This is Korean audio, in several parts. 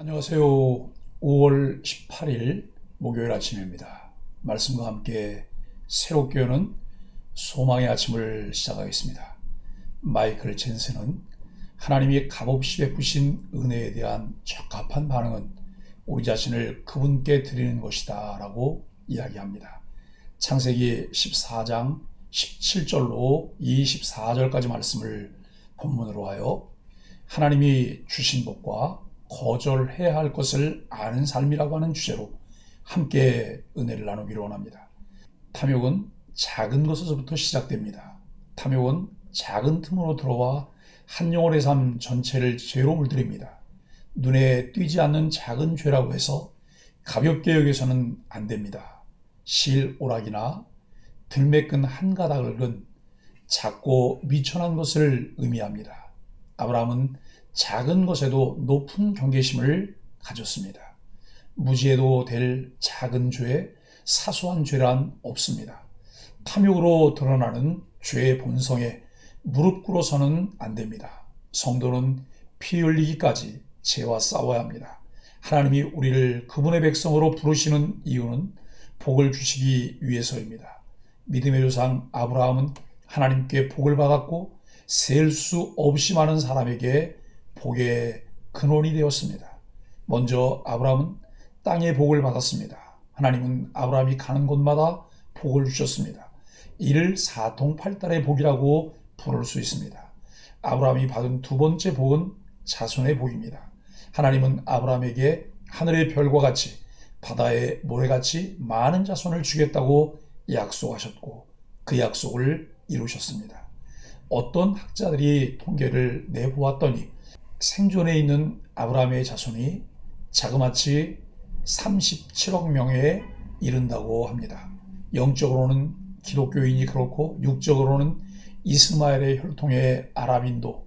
안녕하세요. 5월 18일 목요일 아침입니다. 말씀과 함께 새롭게 여는 소망의 아침을 시작하겠습니다. 마이클 젠슨은 하나님이 값없이 베푸신 은혜에 대한 적합한 반응은 우리 자신을 그분께 드리는 것이다 라고 이야기합니다. 창세기 14장 17절로 24절까지 말씀을 본문으로 하여 하나님이 주신 복과 거절해야 할 것을 아는 삶이라고 하는 주제로 함께 은혜를 나누기로 원합니다. 탐욕은 작은 것에서부터 시작됩니다. 탐욕은 작은 틈으로 들어와 한 영혼의 삶 전체를 죄로 물들입니다. 눈에 띄지 않는 작은 죄라고 해서 가볍게 여겨서는 안 됩니다. 실 오락이나 들매끈 한 가닥은 작고 미천한 것을 의미합니다. 아브라함은 작은 것에도 높은 경계심을 가졌습니다. 무지해도 될 작은 죄, 사소한 죄란 없습니다. 탐욕으로 드러나는 죄의 본성에 무릎 꿇어서는 안 됩니다. 성도는 피 흘리기까지 죄와 싸워야 합니다. 하나님이 우리를 그분의 백성으로 부르시는 이유는 복을 주시기 위해서입니다. 믿음의 조상 아브라함은 하나님께 복을 받았고 셀 수 없이 많은 사람에게 복의 근원이 되었습니다. 먼저 아브라함은 땅의 복을 받았습니다. 하나님은 아브라함이 가는 곳마다 복을 주셨습니다. 이를 사통팔달의 복이라고 부를 수 있습니다. 아브라함이 받은 두 번째 복은 자손의 복입니다. 하나님은 아브라함에게 하늘의 별과 같이 바다의 모래같이 많은 자손을 주겠다고 약속하셨고 그 약속을 이루셨습니다. 어떤 학자들이 통계를 내보았더니 생존해 있는 아브라함의 자손이 자그마치 37억 명에 이른다고 합니다. 영적으로는 기독교인이 그렇고 육적으로는 이스마엘의 혈통의 아랍인도,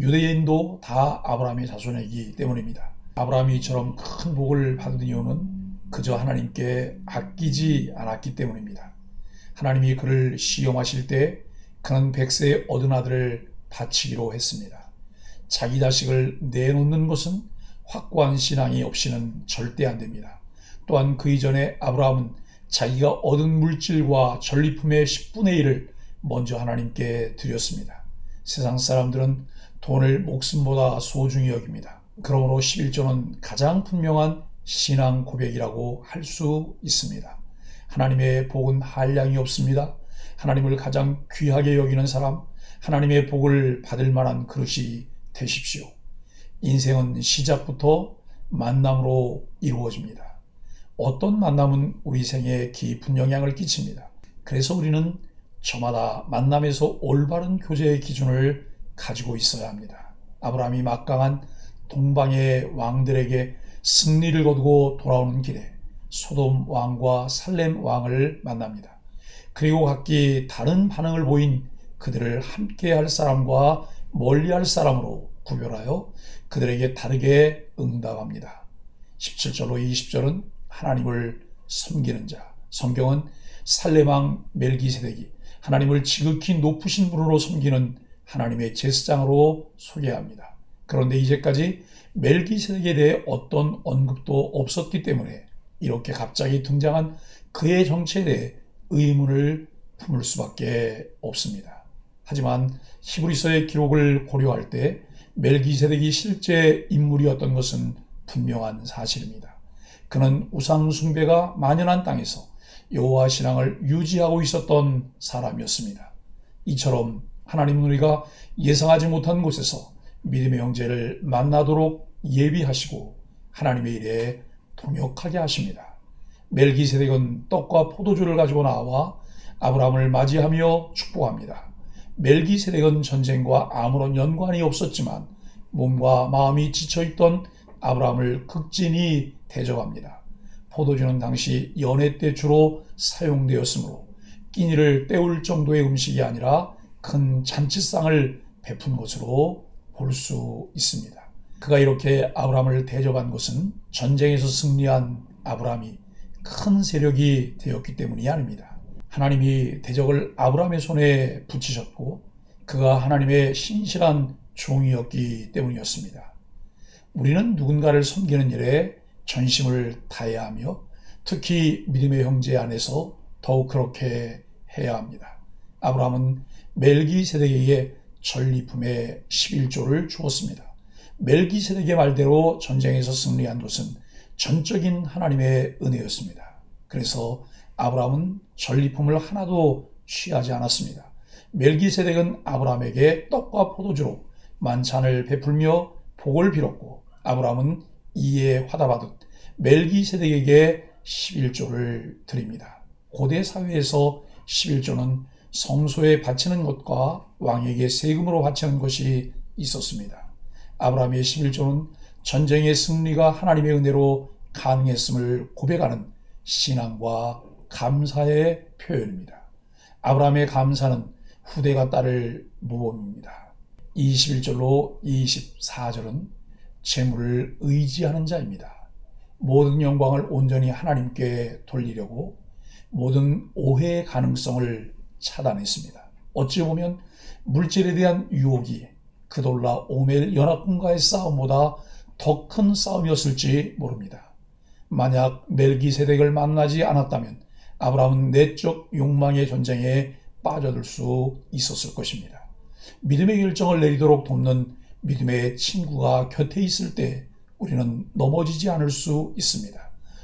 유대인도 다 아브라함의 자손이기 때문입니다. 아브라함이 이처럼 큰 복을 받은 이유는 그저 하나님께 아끼지 않았기 때문입니다. 하나님이 그를 시험하실 때 그는 백세의 얻은 아들을 바치기로 했습니다. 자기 자식을 내놓는 것은 확고한 신앙이 없이는 절대 안 됩니다. 또한 그 이전에 아브라함은 자기가 얻은 물질과 전리품의 10분의 1을 먼저 하나님께 드렸습니다. 세상 사람들은 돈을 목숨보다 소중히 여깁니다. 그러므로 11조는 가장 분명한 신앙 고백이라고 할 수 있습니다. 하나님의 복은 한량이 없습니다. 하나님을 가장 귀하게 여기는 사람, 하나님의 복을 받을 만한 그릇이 되십시오. 인생은 시작부터 만남으로 이루어집니다. 어떤 만남은 우리 생에 깊은 영향을 끼칩니다. 그래서 우리는 저마다 만남에서 올바른 교제의 기준을 가지고 있어야 합니다. 아브라함이 막강한 동방의 왕들에게 승리를 거두고 돌아오는 길에 소돔 왕과 살렘 왕을 만납니다. 그리고 각기 다른 반응을 보인 그들을 함께 할 사람과 멀리 할 사람으로 구별하여 그들에게 다르게 응답합니다. 17절로 20절은 하나님을 섬기는 자. 성경은 살레망 멜기세덱이 하나님을 지극히 높으신 분으로 섬기는 하나님의 제사장으로 소개합니다. 그런데 이제까지 멜기세덱에 대해 어떤 언급도 없었기 때문에 이렇게 갑자기 등장한 그의 정체에 대해 의문을 품을 수밖에 없습니다. 하지만 히브리서의 기록을 고려할 때 멜기세덱이 실제 인물이었던 것은 분명한 사실입니다. 그는 우상 숭배가 만연한 땅에서 여호와 신앙을 유지하고 있었던 사람이었습니다. 이처럼 하나님은 우리가 예상하지 못한 곳에서 믿음의 형제를 만나도록 예비하시고 하나님의 일에 동역하게 하십니다. 멜기세덱은 떡과 포도주를 가지고 나와 아브라함을 맞이하며 축복합니다. 멜기세덱은 전쟁과 아무런 연관이 없었지만 몸과 마음이 지쳐있던 아브라함을 극진히 대접합니다. 포도주는 당시 연회 때 주로 사용되었으므로 끼니를 때울 정도의 음식이 아니라 큰 잔치상을 베푼 것으로 볼 수 있습니다. 그가 이렇게 아브라함을 대접한 것은 전쟁에서 승리한 아브라함이 큰 세력이 되었기 때문이 아닙니다. 하나님이 대적을 아브라함의 손에 붙이셨고 그가 하나님의 신실한 종이었기 때문이었습니다. 우리는 누군가를 섬기는 일에 전심을 다해야 하며 특히 믿음의 형제 안에서 더욱 그렇게 해야 합니다. 아브라함은 멜기세덱에게 전리품의 11조를 주었습니다. 멜기세덱의 말대로 전쟁에서 승리한 것은 전적인 하나님의 은혜였습니다. 그래서 아브라함은 전리품을 하나도 취하지 않았습니다. 멜기세덱은 아브라함에게 떡과 포도주로 만찬을 베풀며 복을 빌었고 아브라함은 이에 화답하듯 멜기세덱에게 11조를 드립니다. 고대 사회에서 11조는 성소에 바치는 것과 왕에게 세금으로 바치는 것이 있었습니다. 아브라함의 11조는 전쟁의 승리가 하나님의 은혜로 가능했음을 고백하는 신앙과 감사의 표현입니다. 아브라함의 감사는 후대가 따를 모범입니다. 21절로 24절은 재물을 의지하는 자입니다. 모든 영광을 온전히 하나님께 돌리려고 모든 오해의 가능성을 차단했습니다. 어찌 보면 물질에 대한 유혹이 그돌라 오멜 연합군과의 싸움보다 더 큰 싸움이었을지 모릅니다. 만약 멜기세덱을 만나지 않았다면 아브라함은 내적 욕망의 전쟁에 빠져들 수 있었을 것입니다. 믿음의 결정을 내리도록 돕는 믿음의 친구가 곁에 있을 때 우리는 넘어지지 않을 수 있습니다.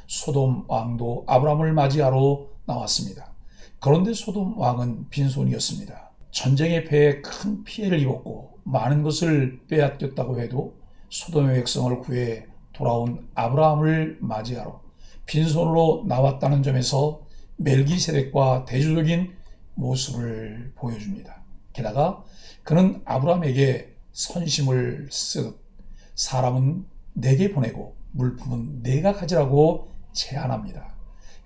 소돔 왕도 아브라함을 맞이하러 나왔습니다. 그런데 소돔 왕은 빈손이었습니다. 전쟁의 패에 큰 피해를 입었고 많은 것을 빼앗겼다고 해도 소돔의 백성을 구해 돌아온 아브라함을 맞이하러 빈손으로 나왔다는 점에서 멜기세덱과 대조적인 모습을 보여줍니다. 게다가 그는 아브라함에게 선심을 쓰듯 사람은 내게 보내고 물품은 내가 가지라고 제안합니다.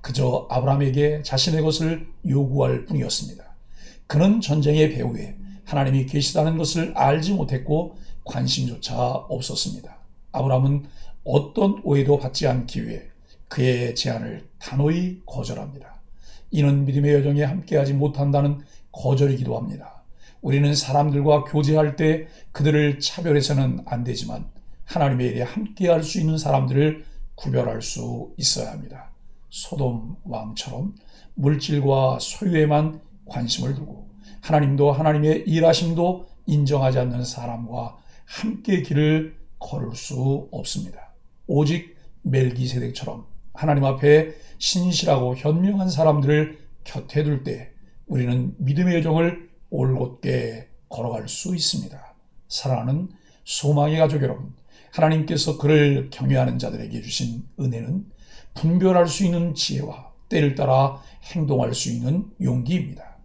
그저 아브라함에게 자신의 것을 요구할 뿐이었습니다. 그는 전쟁의 배후에 하나님이 계시다는 것을 알지 못했고 관심조차 없었습니다. 아브라함은 어떤 오해도 받지 않기 위해 그의 제안을 단호히 거절합니다. 이는 믿음의 여정에 함께하지 못한다는 거절이기도 합니다. 우리는 사람들과 교제할 때 그들을 차별해서는 안 되지만 하나님의 일에 함께할 수 있는 사람들을 구별할 수 있어야 합니다. 소돔 왕처럼 물질과 소유에만 관심을 두고 하나님도 하나님의 일하심도 인정하지 않는 사람과 함께 길을 걸을 수 없습니다. 오직 멜기세덱처럼 하나님 앞에 신실하고 현명한 사람들을 곁에 둘 때 우리는 믿음의 여정을 올곧게 걸어갈 수 있습니다. 사랑하는 소망의 가족 여러분, 하나님께서 그를 경외하는 자들에게 주신 은혜는 분별할 수 있는 지혜와 때를 따라 행동할 수 있는 용기입니다.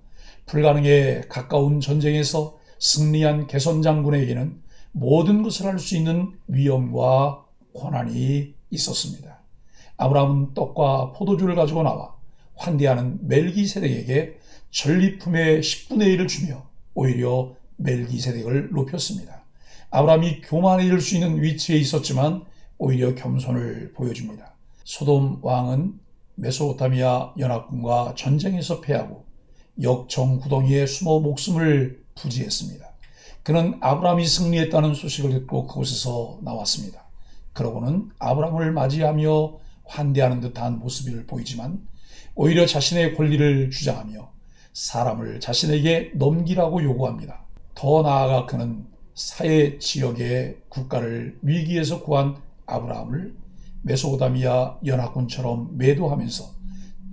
불가능에 가까운 전쟁에서 승리한 개선 장군에게는 모든 것을 할 수 있는 위엄과 권한이 있었습니다. 아브라함은 떡과 포도주를 가지고 나와 환대하는 멜기세덱에게 전리품의 10분의 1을 주며 오히려 멜기세덱을 높였습니다. 아브라함이 이를 수 있는 위치에 있었지만 오히려 겸손을 보여줍니다. 소돔 왕은 메소포타미아 연합군과 전쟁에서 패하고 역정 구덩이에 숨어 목숨을 부지했습니다. 그는 아브라함이 승리했다는 소식을 듣고 그곳에서 나왔습니다. 그러고는 아브라함을 맞이하며 환대하는 듯한 모습을 보이지만 오히려 자신의 권리를 주장하며 사람을 자신에게 넘기라고 요구합니다. 더 나아가 그는 사해 지역의 국가를 위기에서 구한 아브라함을 메소포타미아 연합군처럼 매도하면서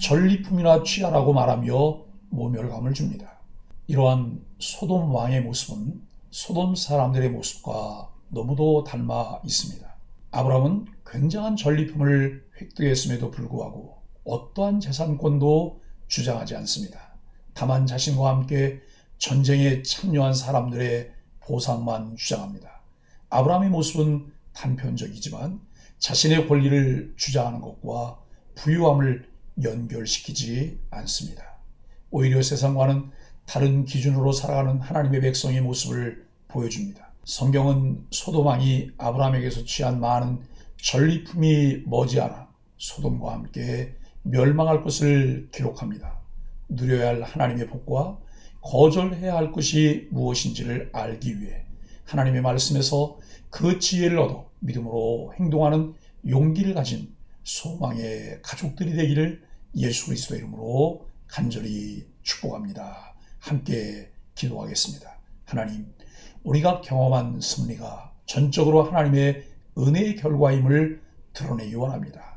전리품이나 취하라고 말하며 모멸감을 줍니다. 이러한 소돔 왕의 모습은 소돔 사람들의 모습과 너무도 닮아 있습니다. 아브라함은 굉장한 전리품을 획득했음에도 불구하고 어떠한 재산권도 주장하지 않습니다. 다만 자신과 함께 전쟁에 참여한 사람들의 보상만 주장합니다. 아브라함의 모습은 단편적이지만 자신의 권리를 주장하는 것과 부유함을 연결시키지 않습니다. 오히려 세상과는 다른 기준으로 살아가는 하나님의 백성의 모습을 보여줍니다. 성경은 소돔왕이 아브라함에게서 취한 많은 전리품이 머지않아 소돔과 함께 멸망할 것을 기록합니다. 누려야 할 하나님의 복과 거절해야 할 것이 무엇인지를 알기 위해 하나님의 말씀에서 그 지혜를 얻어 믿음으로 행동하는 용기를 가진 소망의 가족들이 되기를 예수 그리스도 이름으로 간절히 축복합니다. 함께 기도하겠습니다. 하나님, 우리가 경험한 승리가 전적으로 하나님의 은혜의 결과임을 드러내기 원합니다.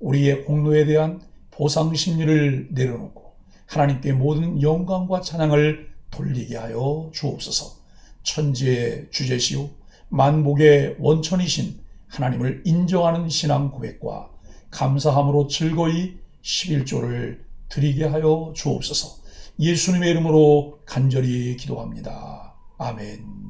우리의 공로에 대한 보상 심리를 내려놓고 하나님께 모든 영광과 찬양을 돌리게 하여 주옵소서. 천지의 주제시요 만복의 원천이신 하나님을 인정하는 신앙 고백과 감사함으로 즐거이 11조를 드리게 하여 주옵소서. 예수님의 이름으로 간절히 기도합니다. 아멘.